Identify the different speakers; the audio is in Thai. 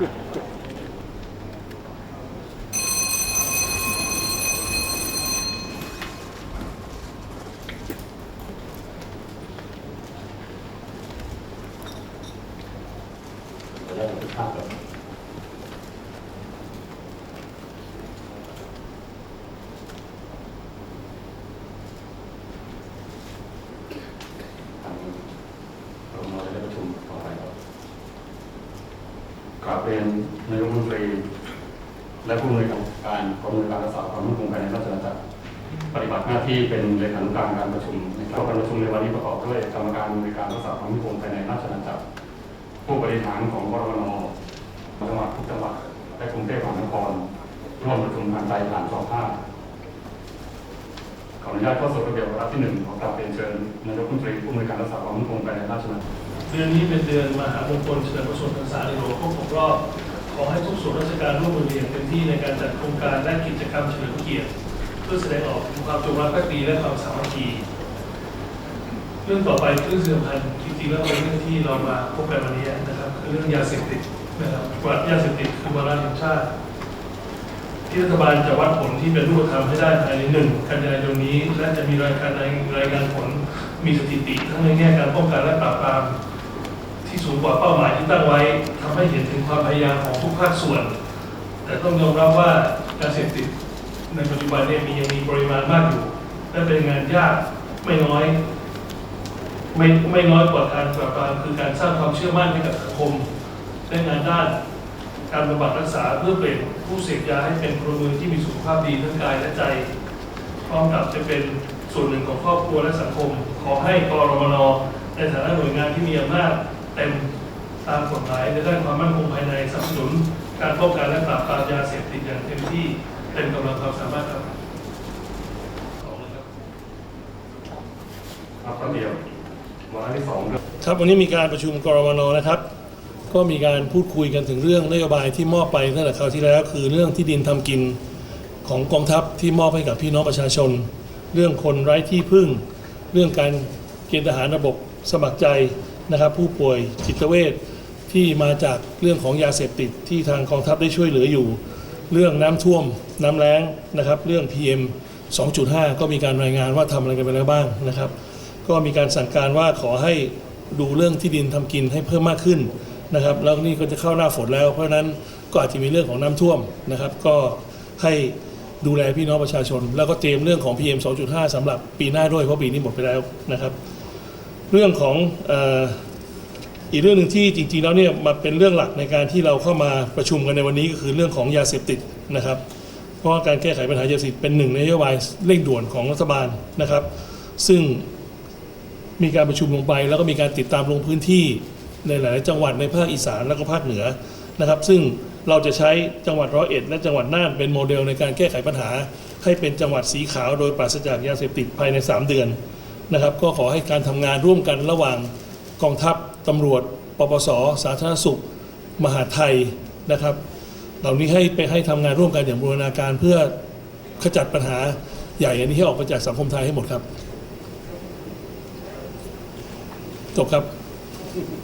Speaker 1: That was the top. เรียนนายกรัฐมนตรี และผู้อำนวยการกองอำนวยการรักษาความมั่นคงภายในราชอาณาจักรปฏิบัติหน้าที่เป็นเลขานุการการประชุมนะครับการประชุมในวันนี้ประกอบด้วยกรรมการอำนวยการรักษาความมั่นคงภายในราชอาณาจักร ผู้บริหารของกรวนจังหวัดทุกจังหวัดและกรุงเทพมหานครร่วมประชุมทางใจผ่านช่องภาพขออนุญาตเข้าสู่ระเบียบวาระที่หนึ่งขอกราบเรียนเชิญนายกรัฐมนตรีผู้อำนวยการรักษาความมั่นคงภายในราชอาณาจักร
Speaker 2: เดือนนี้เป็นเดือนมหามงคลเฉลิมพระชนมพรรษาในหลวงครบ6รอบ ขอให้ทุกส่วนราชการร่วมมือกันอย่างเต็มที่ในการจัดโครงการและกิจกรรมเฉลิมเกียรติ เพื่อแสดงออกถึงความจงรักภักดีและความสามัคคีเรื่องต่อไปคือเรื่องสำคัญจริงๆแล้วเป็นเรื่องที่เรามาพบกันวันนี้นะครับ คือเรื่องยาเสพติดนะครับวัดยาเสพติดคือวาระแห่งชาติ ที่รัฐบาลจะวัดผลที่เป็นรูปธรรมให้ได้ภายในหนึ่งกันยายนนี้ และจะมีรายการรายงานผลมีสถิติ ทั้งในแง่การป้องกันและปราบปราม ที่สูงกว่าเป้าหมายที่ตั้งไว้ทำให้เห็นถึงความพยายามของทุกภาคส่วน แต่ต้องยอมรับว่าการเสพติดในปัจจุบันเนี่ยมียังมีปริมาณมากอยู่และเป็นงานยากไม่น้อย ไม่ไม่น้อยกว่าการปราบปรามคือการสร้างความเชื่อมั่นให้กับสังคมและงานด้าน การบำบัดรักษาเพื่อเปลี่ยนผู้เสพยาให้เป็นพลเมืองที่มีสุขภาพดีทั้งกายและใจพร้อมกับจะเป็นส่วนหนึ่งของครอบครัวและสังคม ขอให้กรมนในฐานะหน่วยงานที่มีอำนาจ เต็มตามกฎหมายในด้านความมั่นคงภายในสนับสนุนการป้องกันและปราบปรามยาเสพติดอย่างเต็มที่เต็มกำลังความสามารถครับขอบคุณครับ
Speaker 1: ครับระเบียบวาระที่สองเรื่อง
Speaker 2: ครับวันนี้มีการประชุมกรมนนะครับ ก็มีการพูดคุยกันถึงเรื่องนโยบายที่มอบไปตั้งแต่คราวที่แล้ว คือเรื่องที่ดินทำกินของกองทัพที่มอบให้กับพี่น้องประชาชน เรื่องคนไร้ที่พึ่ง เรื่องการเกณฑ์ทหารระบบสมัครใจ นะครับผู้ป่วยจิตเวชที่มาจากเรื่องของยาเสพติดที่ทางกองทัพได้ช่วยเหลืออยู่ เรื่องน้ำท่วม น้ำแล้งนะครับ เรื่อง PM 2.5 ก็มีการรายงานว่าทำอะไรกันไปแล้วบ้างนะครับ ก็มีการสั่งการว่าขอให้ดูเรื่องที่ดินทำกินให้เพิ่มมากขึ้นนะครับ แล้วนี่ก็จะเข้าหน้าฝนแล้ว เพราะฉะนั้นก็อาจจะมีเรื่องของน้ำท่วมนะครับ ก็ให้ดูแลพี่น้องประชาชน แล้วก็เตรียมเรื่องของ PM 2.5สำหรับปีหน้าด้วยเพราะปีนี้หมดไปแล้วนะครับ เรื่องของอีกเรื่องหนึ่งที่จริงๆแล้วเนี่ยมาเป็นเรื่องหลักในการที่เราเข้ามาประชุมกันในวันนี้ก็คือเรื่องของยาเสพติดนะครับ เพราะว่าการแก้ไขปัญหายาเสพติดเป็นหนึ่งในนโยบายเร่งด่วนของรัฐบาลนะครับ ซึ่งมีการประชุมลงไป แล้วก็มีการติดตามลงพื้นที่ในหลายจังหวัดในภาคอีสานแล้วก็ภาคเหนือนะครับ ซึ่งเราจะใช้จังหวัดร้อยเอ็ดและจังหวัดน่านเป็นโมเดลในการแก้ไขปัญหา ให้เป็นจังหวัดสีขาวโดยปราศจากยาเสพติดภายใน 3 เดือน นะครับ ก็ขอให้การทำงานร่วมกันระหว่างกองทัพตำรวจ ปปส สาธารณสุข มหาไทยนะครับ เหล่านี้ให้ไปให้ทำงานร่วมกันอย่างบูรณาการเพื่อขจัดปัญหาใหญ่อันนี้ให้ออกไปจากสังคมไทยให้หมดครับจบครับ